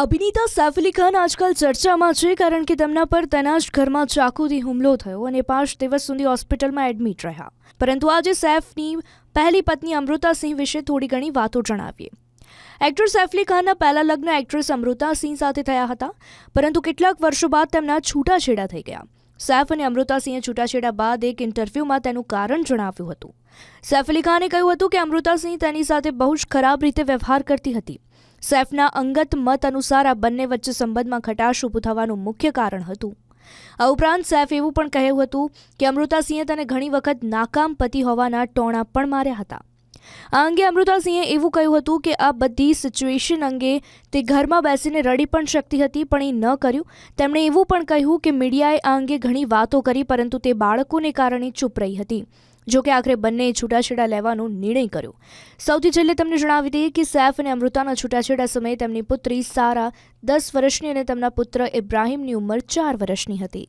અભિનેતા સૈફ અલી ખાન આજકાલ ચર્ચામાં છે કારણ કે તેમના પર તેના જ ઘરમાં ચાકુથી હુમલો થયો અને પાંચ દિવસ સુધી હોસ્પિટલમાં એડમિટ રહ્યા. પરંતુ આજે સૈફની પહેલી પત્ની અમૃતા સિંહ વિશે થોડી ઘણી વાતો જણાવીએ. એક્ટર સૈફ અલી ખાનના પહેલા લગ્ન એક્ટ્રેસ અમૃતા સિંહ સાથે થયા હતા, પરંતુ કેટલાક વર્ષો બાદ તેમના છૂટાછેડા થઈ ગયા. સૈફ અને અમૃતા સિંહે છૂટાછેડા બાદ એક ઇન્ટરવ્યૂમાં તેનું કારણ જણાવ્યું હતું. સૈફ અલી ખાને કહ્યું હતું કે અમૃતા સિંહ તેની સાથે બહુ જ ખરાબ રીતે વ્યવહાર કરતી હતી. સૈફના અંગત મત અનુસાર આ બંને વચ્ચે સંબંધમાં ખટાશ ઊભું થવાનું મુખ્ય કારણ હતું. આ ઉપરાંત સૈફ એવું પણ કહ્યું હતું કે અમૃતા સિંહે તેને ઘણી વખત નાકામ પતિ હોવાના ટોણા પણ માર્યા હતા. આ અંગે અમૃતા સિંહે એવું કહ્યું હતું કે આ બધી સિચ્યુએશન અંગે તે ઘરમાં બેસીને રડી પણ શકતી હતી, પણ એ ન કર્યું. તેમણે એવું પણ કહ્યું કે મીડિયાએ આ અંગે ઘણી વાતો કરી, પરંતુ તે બાળકોને કારણે ચૂપ રહી હતી. જો કે આખરે બંને છૂટાછેડા લેવાનો નિર્ણય કર્યો. સૌથી છેલ્લે તમને જણાવી દઈએ કે સૈફ અને અમૃતાના છૂટાછેડા સમયે તેમની પુત્રી સારા દસ વર્ષની અને તેમના પુત્ર ઇબ્રાહીમની ઉંમર ચાર વર્ષની હતી.